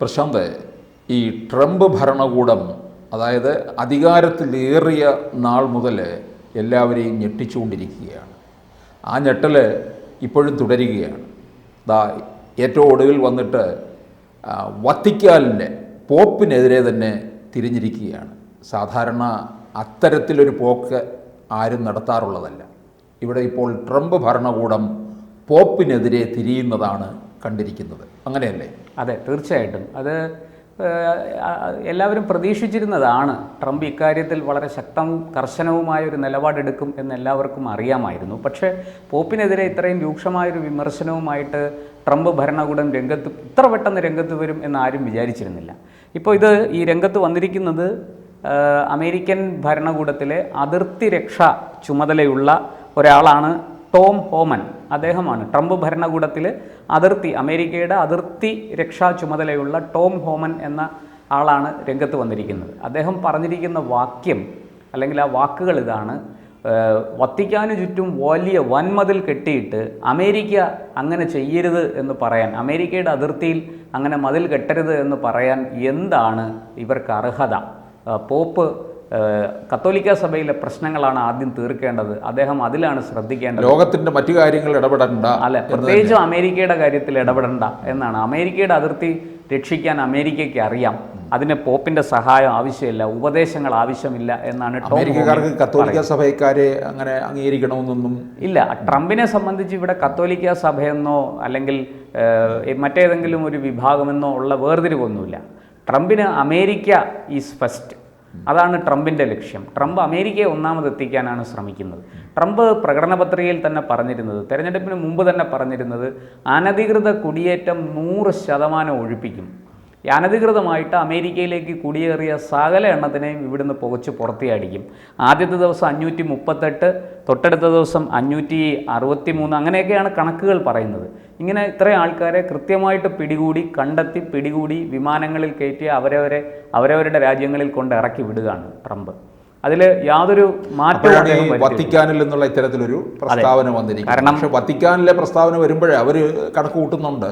പ്രശാന്ത് ഈ ട്രംപ് ഭരണകൂടം അതായത് അധികാരത്തിലേറിയ നാൾ മുതൽ എല്ലാവരെയും ഞെട്ടിച്ചുകൊണ്ടിരിക്കുകയാണ്. ആ ഞെട്ടൽ ഇപ്പോഴും തുടരുകയാണ്. ദാ ഏറ്റവും ഒടുവിൽ വന്നിട്ട് വത്തിക്കാലിന്റെ പോപ്പിനെതിരെ തന്നെ തിരിഞ്ഞിരിക്കുകയാണ്. സാധാരണ അത്തരത്തിലൊരു പോക്ക് ആരും നടത്താറുള്ളതല്ല. ഇവിടെ ഇപ്പോൾ ട്രംപ് ഭരണകൂടം പോപ്പിനെതിരെ തിരിയുന്നതാണ് കണ്ടിരിക്കുന്നത്. അങ്ങനെയല്ലേ? അതെ തീർച്ചയായിട്ടും. അത് എല്ലാവരും പ്രതീക്ഷിച്ചിരുന്നതാണ് ട്രംപ് ഇക്കാര്യത്തിൽ വളരെ ശക്തവും കർശനവുമായ ഒരു നിലപാടെടുക്കും എന്ന് എല്ലാവർക്കും അറിയാമായിരുന്നു. പക്ഷേ പോപ്പിനെതിരെ ഇത്രയും രൂക്ഷമായൊരു വിമർശനവുമായിട്ട് ട്രംപ് ഭരണകൂടം രംഗത്ത് ഇത്ര പെട്ടെന്ന് രംഗത്ത് വരും എന്ന് ആരും വിചാരിച്ചിരുന്നില്ല. ഇപ്പോൾ ഇത് ഈ രംഗത്ത് വന്നിരിക്കുന്നത് അമേരിക്കൻ ഭരണകൂടത്തിലെ അതിർത്തി രക്ഷ ചുമതലയുള്ള ഒരാളാണ് ടോം ഹോമൻ അദ്ദേഹമാണ്. ട്രംപ് ഭരണകൂടത്തിൽ അതിർത്തി അമേരിക്കയുടെ അതിർത്തി രക്ഷാ ചുമതലയുള്ള ടോം ഹോമൻ എന്ന ആളാണ് രംഗത്ത് വന്നിരിക്കുന്നത്. അദ്ദേഹം പറഞ്ഞിരിക്കുന്ന വാക്യം അല്ലെങ്കിൽ ആ വാക്കുകൾ ഇതാണ് വത്തിക്കാന് ചുറ്റും വലിയ വൻമതിൽ കെട്ടിയിട്ട് അമേരിക്ക അങ്ങനെ ചെയ്യരുത് എന്ന് പറയാൻ അമേരിക്കയുടെ അതിർത്തിയിൽ അങ്ങനെ മതിൽ കെട്ടരുത് എന്ന് പറയാൻ എന്താണ് ഇവർക്ക് അർഹത? പോപ്പ് കത്തോലിക്ക സഭയിലെ പ്രശ്നങ്ങളാണ് ആദ്യം തീർക്കേണ്ടത്. അദ്ദേഹം അതിലാണ് ശ്രദ്ധിക്കേണ്ടത്. ലോകത്തിന്റെ മറ്റു കാര്യങ്ങൾ ഇടപെടണ്ട അല്ല പ്രത്യേകിച്ചും അമേരിക്കയുടെ കാര്യത്തിൽ ഇടപെടണ്ട എന്നാണ്. അമേരിക്കയുടെ അതിർത്തി രക്ഷിക്കാൻ അമേരിക്കയ്ക്ക് അറിയാം. അതിന് പോപ്പിന്റെ സഹായം ആവശ്യമില്ല ഉപദേശങ്ങൾ ആവശ്യമില്ല എന്നാണ് അമേരിക്കക്കാർക്ക് കത്തോലിക്ക സഭയക്കാരെ അങ്ങനെ അംഗീകരിക്കണമെന്നൊന്നും ഇല്ല ട്രംപിനെ സംബന്ധിച്ച് ഇവിടെ കത്തോലിക്ക സഭയെന്നോ അല്ലെങ്കിൽ മറ്റേതെങ്കിലും ഒരു വിഭാഗമെന്നോ ഉള്ള വേർതിരിവൊന്നുമില്ല. ട്രംപിന് അമേരിക്ക ഈസ് ഫസ്റ്റ്. അതാണ് ട്രംപിന്റെ ലക്ഷ്യം. ട്രംപ് അമേരിക്കയെ ഒന്നാമത് എത്തിക്കാനാണ് ശ്രമിക്കുന്നത്. ട്രംപ് പ്രകടന പത്രികയിൽ തന്നെ പറഞ്ഞിരുന്നത് തെരഞ്ഞെടുപ്പിന് മുമ്പ് തന്നെ പറഞ്ഞിരുന്നത് അനധികൃത കുടിയേറ്റം നൂറ് ശതമാനം ഒഴിപ്പിക്കും. അനധികൃതമായിട്ട് അമേരിക്കയിലേക്ക് കുടിയേറിയ സകല എണ്ണത്തിനെയും ഇവിടുന്ന് പുകച്ച് പുറത്തിയടിക്കും. ആദ്യത്തെ ദിവസം അഞ്ഞൂറ്റി മുപ്പത്തെട്ട് തൊട്ടടുത്ത ദിവസം അഞ്ഞൂറ്റി അറുപത്തി മൂന്ന് അങ്ങനെയൊക്കെയാണ് കണക്കുകൾ പറയുന്നത്. ഇങ്ങനെ ഇത്രയും ആൾക്കാരെ കൃത്യമായിട്ട് പിടികൂടി കണ്ടെത്തി പിടികൂടി വിമാനങ്ങളിൽ കയറ്റി അവരവരെ അവരവരുടെ രാജ്യങ്ങളിൽ കൊണ്ട് ഇറക്കി വിടുകയാണ് ട്രംപ്. അതിൽ യാതൊരു മാറ്റവും വത്തിക്കാനിൽ നിന്നുള്ള ഇത്തരത്തിലൊരു പ്രസ്താവന വന്നിരിക്കുന്നത്. പക്ഷെ വത്തിക്കാനിലെ പ്രസ്താവന വരുമ്പോഴേ അവർ കണക്ക് കൂട്ടുന്നുണ്ട്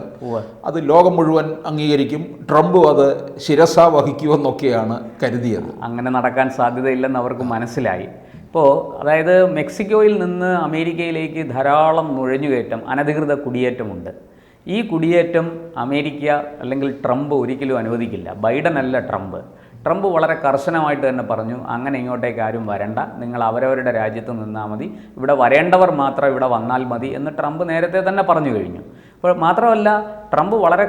അത് ലോകം മുഴുവൻ അംഗീകരിക്കും. ട്രംപ് അത് ശിരസ വഹിക്കുമെന്നൊക്കെയാണ് കരുതിയത്. അങ്ങനെ നടക്കാൻ സാധ്യതയില്ലെന്ന് അവർക്ക് മനസ്സിലായി. ഇപ്പോൾ അതായത് മെക്സിക്കോയിൽ നിന്ന് അമേരിക്കയിലേക്ക് ധാരാളം നുഴഞ്ഞുകയറ്റം അനധികൃത കുടിയേറ്റമുണ്ട്. ഈ കുടിയേറ്റം അമേരിക്ക അല്ലെങ്കിൽ ട്രംപ് ഒരിക്കലും അനുവദിക്കില്ല. ബൈഡൻ അല്ല ട്രംപ്. ട്രംപ് വളരെ കർശനമായിട്ട് തന്നെ പറഞ്ഞു അങ്ങനെ ഇങ്ങോട്ടേക്ക് ആരും വരണ്ട. നിങ്ങൾ അവരവരുടെ രാജ്യത്ത് നിന്നാൽ മതി. ഇവിടെ വരേണ്ടവർ മാത്രം ഇവിടെ വന്നാൽ മതി എന്ന് ട്രംപ് നേരത്തെ തന്നെ പറഞ്ഞു കഴിഞ്ഞു. അപ്പോൾ മാത്രമല്ല ട്രംപ് വളരെ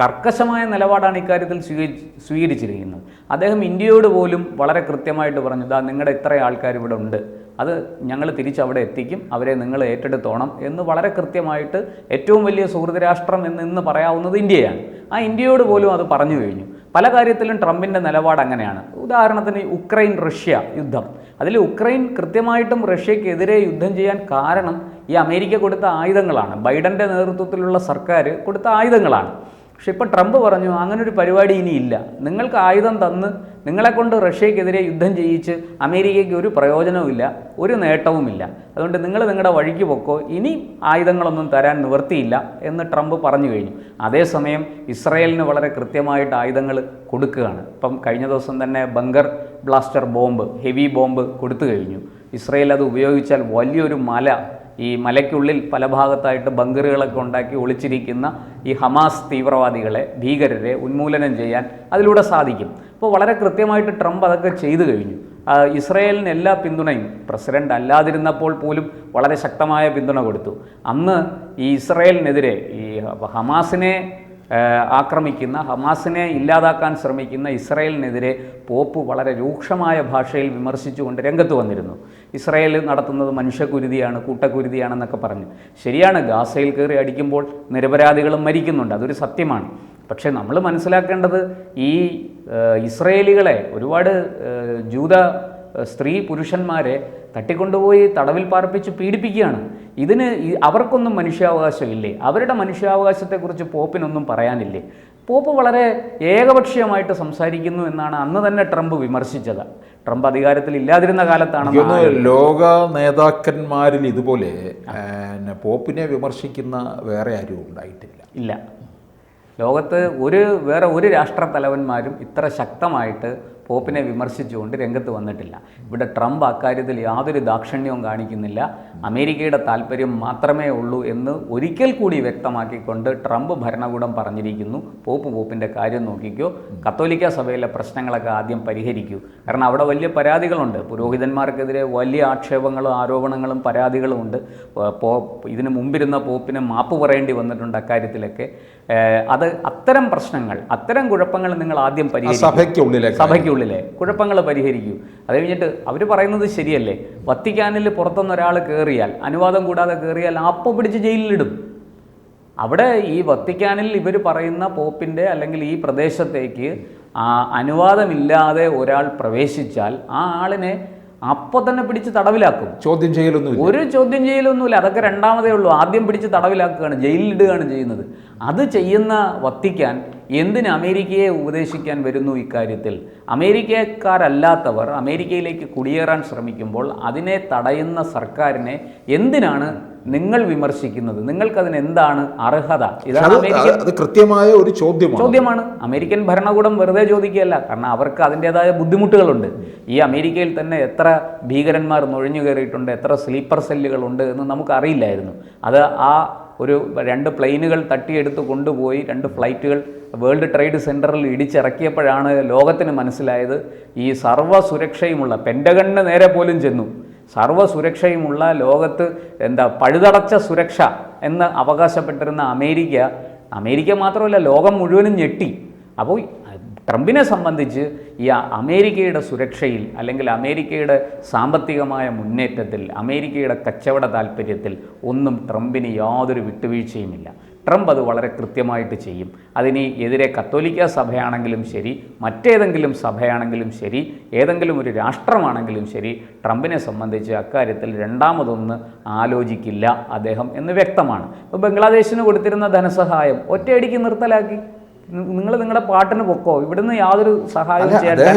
കർക്കശമായ നിലപാടാണ് ഇക്കാര്യത്തിൽ സ്വീകരി സ്വീകരിച്ചിരിക്കുന്നത്. അദ്ദേഹം ഇന്ത്യയോട് പോലും വളരെ കൃത്യമായിട്ട് പറഞ്ഞു ഇതാ നിങ്ങളുടെ ഇത്ര ആൾക്കാർ ഇവിടെ ഉണ്ട്. അത് ഞങ്ങൾ തിരിച്ചവിടെ എത്തിക്കും. അവരെ നിങ്ങൾ ഏറ്റെടുത്തോണം. എന്ന് വളരെ കൃത്യമായിട്ട് ഏറ്റവും വലിയ സുഹൃദരാഷ്ട്രം രാഷ്ട്രം എന്ന് ഇന്ന് പറയാവുന്നത് ഇന്ത്യയാണ്. ആ ഇന്ത്യയോട് പോലും അത് പറഞ്ഞു കഴിഞ്ഞു. പല കാര്യത്തിലും ട്രംപിന്റെ നിലപാട് അങ്ങനെയാണ്. ഉദാഹരണത്തിന് ഉക്രൈൻ റഷ്യ യുദ്ധം. അതിൽ ഉക്രൈൻ കൃത്യമായിട്ടും റഷ്യക്കെതിരെ യുദ്ധം ചെയ്യാൻ കാരണം ഈ അമേരിക്ക കൊടുത്ത ആയുധങ്ങളാണ്. ബൈഡന്റെ നേതൃത്വത്തിലുള്ള സർക്കാർ കൊടുത്ത ആയുധങ്ങളാണ്. പക്ഷെ ഇപ്പോൾ ട്രംപ് പറഞ്ഞു അങ്ങനൊരു പരിപാടി ഇനിയില്ല. നിങ്ങൾക്ക് ആയുധം തന്ന് നിങ്ങളെ കൊണ്ട് റഷ്യക്കെതിരെ യുദ്ധം ചെയ്യിച്ച് അമേരിക്കയ്ക്ക് ഒരു പ്രയോജനവുമില്ല ഒരു നേട്ടവുമില്ല. അതുകൊണ്ട് നിങ്ങൾ നിങ്ങളുടെ വഴിക്ക് പൊക്കോ ഇനി ആയുധങ്ങളൊന്നും തരാൻ നിവർത്തിയില്ല എന്ന് ട്രംപ് പറഞ്ഞു കഴിഞ്ഞു. അതേസമയം ഇസ്രയേലിന് വളരെ കൃത്യമായിട്ട് ആയുധങ്ങൾ കൊടുക്കുകയാണ്. ഇപ്പം കഴിഞ്ഞ ദിവസം തന്നെ bunker blaster bomb heavy bomb കൊടുത്തു കഴിഞ്ഞു. ഇസ്രയേൽ അത് ഉപയോഗിച്ചാൽ വലിയൊരു മല ഈ മലയ്ക്കുള്ളിൽ പല ഭാഗത്തായിട്ട് ബങ്കറുകളൊക്കെ ഉണ്ടാക്കി ഒളിച്ചിരിക്കുന്ന ഈ ഹമാസ് തീവ്രവാദികളെ ഭീകരരെ ഉന്മൂലനം ചെയ്യാൻ അതിലൂടെ സാധിക്കും. അപ്പോൾ വളരെ കൃത്യമായിട്ട് ട്രംപ് അതൊക്കെ ചെയ്തു കഴിഞ്ഞു. ഇസ്രയേലിന് എല്ലാ പിന്തുണയും പ്രസിഡന്റ് അല്ലാതിരുന്നപ്പോൾ പോലും വളരെ ശക്തമായ പിന്തുണ കൊടുത്തു. അന്ന് ഈ ഇസ്രയേലിനെതിരെ ഈ ഹമാസിനെ ആക്രമിക്കുന്ന ഹമാസിനെ ഇല്ലാതാക്കാൻ ശ്രമിക്കുന്ന ഇസ്രായേലിനെതിരെ പോപ്പ് വളരെ രൂക്ഷമായ ഭാഷയിൽ വിമർശിച്ചുകൊണ്ട് രംഗത്ത് വന്നിരുന്നു. ഇസ്രായേൽ നടത്തുന്നത് മനുഷ്യക്കുരുതിയാണ് കൂട്ടക്കുരുതിയാണെന്നൊക്കെ പറഞ്ഞു. ശരിയാണ് ഗാസയിൽ കയറി അടിക്കുമ്പോൾ നിരപരാധികളും മരിക്കുന്നുണ്ട് അതൊരു സത്യമാണ്. പക്ഷേ നമ്മൾ മനസ്സിലാക്കേണ്ടത് ഈ ഇസ്രയേലികളെ ഒരുപാട് ജൂത സ്ത്രീ പുരുഷന്മാരെ തട്ടിക്കൊണ്ടുപോയി തടവിൽ പാർപ്പിച്ച് പീഡിപ്പിക്കുകയാണ്. ഇതിന് അവർക്കൊന്നും മനുഷ്യാവകാശം ഇല്ലേ? അവരുടെ മനുഷ്യാവകാശത്തെക്കുറിച്ച് പോപ്പിനൊന്നും പറയാനില്ലേ? പോപ്പ് വളരെ ഏകപക്ഷീയമായിട്ട് സംസാരിക്കുന്നു എന്നാണ് അന്ന് തന്നെ ട്രംപ് വിമർശിച്ചത്. ട്രംപ് അധികാരത്തിൽ ഇല്ലാതിരുന്ന കാലത്താണ് ലോക നേതാക്കന്മാരിൽ ഇതുപോലെ പോപ്പിനെ വിമർശിക്കുന്ന വേറെ ആരും ഉണ്ടായിട്ടില്ല. ഇല്ല. ലോകത്ത് ഒരു വേറെ ഒരു രാഷ്ട്ര തലവന്മാരും ഇത്ര ശക്തമായിട്ട് പോപ്പിനെ വിമർശിച്ചുകൊണ്ട് രംഗത്ത് വന്നിട്ടില്ല. ഇവിടെ ട്രംപ് അക്കാര്യത്തിൽ യാതൊരു ദാക്ഷിണ്യവും കാണിക്കുന്നില്ല. അമേരിക്കയുടെ താല്പര്യം മാത്രമേ ഉള്ളൂ എന്ന് ഒരിക്കൽ കൂടി വ്യക്തമാക്കിക്കൊണ്ട് ട്രംപ് ഭരണകൂടം പറഞ്ഞിരിക്കുന്നു. പോപ്പ് പോപ്പിന്റെ കാര്യം നോക്കിക്കോ. കത്തോലിക്ക സഭയിലെ പ്രശ്നങ്ങളൊക്കെ ആദ്യം പരിഹരിക്കൂ. കാരണം അവിടെ വലിയ പരാതികളുണ്ട്. പുരോഹിതന്മാർക്കെതിരെ വലിയ ആക്ഷേപങ്ങളും ആരോപണങ്ങളും പരാതികളും ഉണ്ട്. പോ- ഇതിന് മുമ്പിരുന്ന പോപ്പിന് മാപ്പ് പറയേണ്ടി വന്നിട്ടുണ്ട് അക്കാര്യത്തിലൊക്കെ. അത് അത്തരം പ്രശ്നങ്ങൾ അത്തരം കുഴപ്പങ്ങൾ നിങ്ങൾ ആദ്യം പരിഹരിക്കും. സഭയ്ക്കുള്ളിലേക്ക്. സഭയ്ക്കുള്ളിലെ കുഴപ്പങ്ങൾ പരിഹരിക്കൂ. അത് കഴിഞ്ഞിട്ട് അവർ പറയുന്നത് ശരിയല്ലേ? വത്തിക്കാനിൽ പുറത്തുനിന്ന് ഒരാൾ കയറിയാൽ അനുവാദം കൂടാതെ കയറിയാൽ അപ്പോൾ പിടിച്ച് ജയിലിലിടും. അവിടെ ഈ വത്തിക്കാനിൽ ഇവർ പറയുന്ന പോപ്പിന്റെ അല്ലെങ്കിൽ ഈ പ്രദേശത്തേക്ക് അനുവാദമില്ലാതെ ഒരാൾ പ്രവേശിച്ചാൽ ആ ആളിനെ അപ്പോൾ തന്നെ പിടിച്ച് തടവിലാക്കും. ചോദ്യം ചെയ്യലൊന്നും ഒരു ചോദ്യം ചെയ്യലൊന്നുമില്ല. അതൊക്കെ രണ്ടാമതേ ഉള്ളൂ. ആദ്യം പിടിച്ച് തടവിലാക്കുകയാണ് ജയിലിലിടുകയാണ് ചെയ്യുന്നത്. അത് ചെയ്യുന്ന വത്തിക്കാൻ എന്തിന് അമേരിക്കയെ ഉപദേശിക്കാൻ വരുന്നു ഇക്കാര്യത്തിൽ? അമേരിക്കക്കാരല്ലാത്തവർ അമേരിക്കയിലേക്ക് കുടിയേറാൻ ശ്രമിക്കുമ്പോൾ അതിനെ തടയുന്ന സർക്കാരിനെ എന്തിനാണ് നിങ്ങൾ വിമർശിക്കുന്നത് നിങ്ങൾക്കതിന് എന്താണ് അർഹത? ഇതാണ് അമേരിക്കൻ കൃത്യമായ ഒരു ചോദ്യമാണ്. ചോദ്യമാണ്. അമേരിക്കൻ ഭരണകൂടം വെറുതെ ചോദിക്കുകയല്ല കാരണം അവർക്ക് അതിന്റെതായ ബുദ്ധിമുട്ടുകളുണ്ട്. ഈ അമേരിക്കയിൽ തന്നെ എത്ര ഭീകരന്മാർ നുഴഞ്ഞു കയറിയിട്ടുണ്ട് എത്ര സ്ലീപ്പർ സെല്ലുകളുണ്ട് എന്ന് നമുക്ക് അറിയില്ലായിരുന്നു അത് ആ ഒരു രണ്ട് പ്ലെയിനുകൾ തട്ടിയെടുത്ത് കൊണ്ടുപോയി രണ്ട് ഫ്ലൈറ്റുകൾ വേൾഡ് ട്രേഡ് സെന്ററിൽ ഇടിച്ചിറക്കിയപ്പോഴാണ് ലോകത്തിന് മനസ്സിലായത് ഈ സർവ സുരക്ഷയുമുള്ള പെന്റഗണിന് നേരെ പോലും ചെന്നു. സർവ സുരക്ഷയുമുള്ള ലോകത്ത് എന്താ പഴുതടച്ച സുരക്ഷ എന്ന് അവകാശപ്പെട്ടിരുന്ന അമേരിക്ക അമേരിക്ക മാത്രമല്ല ലോകം മുഴുവനും ഞെട്ടി. അപ്പോൾ ട്രംപിനെ സംബന്ധിച്ച് ഈ അമേരിക്കയുടെ സുരക്ഷയിൽ അല്ലെങ്കിൽ അമേരിക്കയുടെ സാമ്പത്തികമായ മുന്നേറ്റത്തിൽ അമേരിക്കയുടെ കച്ചവട താല്പര്യത്തിൽ ഒന്നും ട്രംപിന് യാതൊരു വിട്ടുവീഴ്ചയുമില്ല. ട്രംപ് അത് വളരെ കൃത്യമായിട്ട് ചെയ്യും. അതിന് എതിരെ കത്തോലിക്ക സഭയാണെങ്കിലും ശരി മറ്റേതെങ്കിലും സഭയാണെങ്കിലും ശരി ഏതെങ്കിലും ഒരു രാഷ്ട്രമാണെങ്കിലും ശരി ട്രംപിനെ സംബന്ധിച്ച് അക്കാര്യത്തിൽ രണ്ടാമതൊന്ന് ആലോചിക്കില്ല അദ്ദേഹം എന്ന് വ്യക്തമാണ്. ഇപ്പോൾ ബംഗ്ലാദേശിന് കൊടുത്തിരുന്ന ധനസഹായം ഒറ്റയടിക്ക് നിർത്തലാക്കി. നിങ്ങൾ നിങ്ങളുടെ പാട്ടിന് പൊക്കോ? ഇവിടുന്ന് യാതൊരു സഹായവും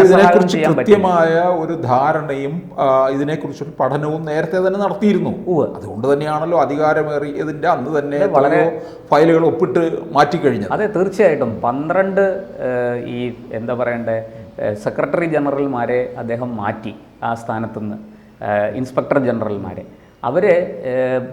ഇതിനെക്കുറിച്ച് കൃത്യമായ ഒരു ധാരണയും ഇതിനെക്കുറിച്ച് ഇതിനെക്കുറിച്ചൊരു പഠനവും നേരത്തെ തന്നെ നടത്തിയിരുന്നു. അതുകൊണ്ട് തന്നെയാണല്ലോ അധികാരമേറിയതിന്റെ അന്ന് തന്നെ വളരെ- ഫയലുകൾ ഒപ്പിട്ട് മാറ്റിക്കഴിഞ്ഞത്. അതെ തീർച്ചയായിട്ടും. പന്ത്രണ്ട് ഈ എന്താ പറയണ്ടേ സെക്രട്ടറി ജനറൽമാരെ അദ്ദേഹം മാറ്റി ആ സ്ഥാനത്തുനിന്ന് ഇൻസ്പെക്ടർ ജനറൽമാരെ. അവർ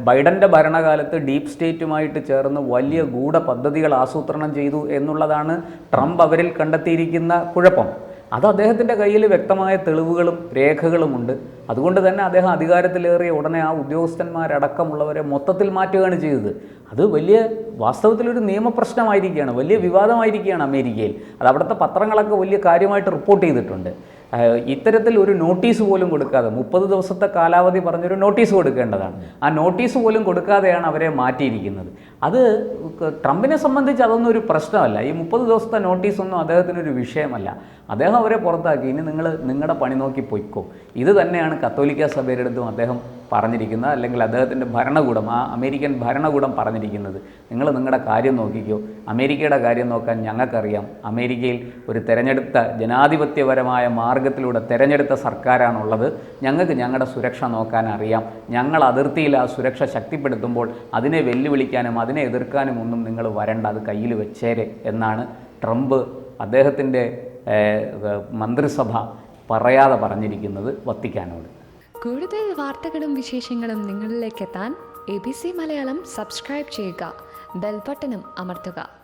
ബൈഡന്റെ ഭരണകാലത്ത് ഡീപ് സ്റ്റേറ്റുമായിട്ട് ചേർന്ന് വലിയ ഗൂഢ പദ്ധതികൾ ആസൂത്രണം ചെയ്തു എന്നുള്ളതാണ് ട്രംപ് അവരിൽ കണ്ടെത്തിയിരിക്കുന്ന കുഴപ്പം. അത് അദ്ദേഹത്തിന്റെ കയ്യിൽ വ്യക്തമായ തെളിവുകളും രേഖകളുമുണ്ട്. അതുകൊണ്ട് തന്നെ അദ്ദേഹം അധികാരത്തിലേറിയ ഉടനെ ആ ഉദ്യോഗസ്ഥന്മാരടക്കമുള്ളവരെ മൊത്തത്തിൽ മാറ്റുകയാണ് ചെയ്തത്. അത് വലിയ വാസ്തവത്തിലൊരു നിയമപ്രശ്നമായിരിക്കുകയാണ് വലിയ വിവാദമായിരിക്കുകയാണ് അമേരിക്കയിൽ. അത് അവിടുത്തെ പത്രങ്ങളൊക്കെ വലിയ കാര്യമായിട്ട് റിപ്പോർട്ട് ചെയ്തിട്ടുണ്ട്. ഇത്തരത്തിൽ ഒരു നോട്ടീസ് പോലും കൊടുക്കാതെ മുപ്പത് ദിവസത്തെ കാലാവധി പറഞ്ഞൊരു നോട്ടീസ് കൊടുക്കേണ്ടതാണ്. ആ നോട്ടീസ് പോലും കൊടുക്കാതെയാണ് അവരെ മാറ്റിയിരിക്കുന്നത്. അത് ട്രംപിനെ സംബന്ധിച്ച് അതൊന്നും ഒരു പ്രശ്നമല്ല. ഈ മുപ്പത് ദിവസത്തെ നോട്ടീസൊന്നും അദ്ദേഹത്തിനൊരു വിഷയമല്ല. അദ്ദേഹം അവരെ പുറത്താക്കി. ഇനി നിങ്ങൾ നിങ്ങളുടെ പണി നോക്കി പൊയ്ക്കോ. ഇത് തന്നെയാണ് കത്തോലിക്ക സഭയുടെ അടുത്തും അദ്ദേഹം പറഞ്ഞിരിക്കുന്നത്. അല്ലെങ്കിൽ അദ്ദേഹത്തിന്റെ ഭരണകൂടം ആ അമേരിക്കൻ ഭരണകൂടം പറഞ്ഞിരിക്കുന്നത്. നിങ്ങൾ നിങ്ങളുടെ കാര്യം നോക്കിക്കോ. അമേരിക്കയുടെ കാര്യം നോക്കാൻ ഞങ്ങൾക്കറിയാം. അമേരിക്കയിൽ ഒരു തെരഞ്ഞെടുത്ത ജനാധിപത്യപരമായ മാർഗത്തിലൂടെ തെരഞ്ഞെടുത്ത സർക്കാരാണുള്ളത്. ഞങ്ങൾക്ക് ഞങ്ങളുടെ സുരക്ഷ നോക്കാൻ അറിയാം. ഞങ്ങൾ അതിർത്തിയിൽ ആ സുരക്ഷ ശക്തിപ്പെടുത്തുമ്പോൾ അതിനെ വെല്ലുവിളിക്കാനും അതിനെ എതിർക്കാനും ഒന്നും നിങ്ങൾ വരണ്ട. അത് കയ്യിൽ വെച്ചേരെ എന്നാണ് ട്രംപ് അദ്ദേഹത്തിന്റെ മന്ത്രിസഭ പറയാതെ പറഞ്ഞിരിക്കുന്നത് വത്തിക്കാനോട്. കൂടുതൽ വാർത്തകളും വിശേഷങ്ങളും നിങ്ങളിലേക്ക് എത്താൻ A B C Malayalam subscribe ചെയ്യുക. ബെൽബട്ടനും അമർത്തുക.